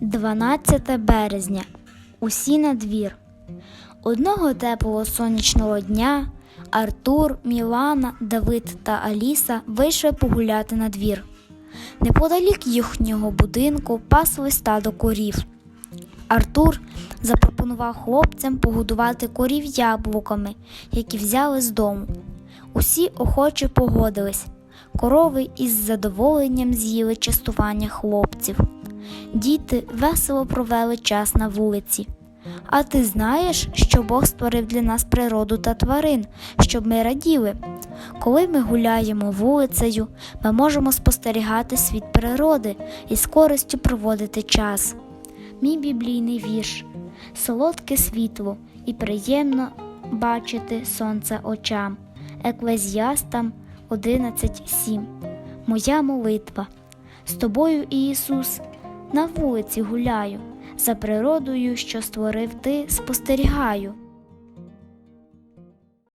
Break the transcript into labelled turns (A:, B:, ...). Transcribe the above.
A: 12 березня. Усі на двір. Одного теплого сонячного дня Артур, Мілана, Давид та Аліса вийшли погуляти на двір. Неподалік їхнього будинку пасли стадо корів. Артур запропонував хлопцям погодувати корів яблуками, які взяли з дому. Усі охоче погодились. Корови із задоволенням з'їли частування хлопців. Діти весело провели час на вулиці. А ти знаєш, що Бог створив для нас природу та тварин, щоб ми раділи. Коли ми гуляємо вулицею, ми можемо спостерігати світ природи і з користю проводити час. Мій біблійний вірш солодке світло і приємно бачити сонце очам. Еклезіастам 11.7 Моя молитва. З тобою, Ісус, на вулиці гуляю, за природою, що створив ти, спостерігаю.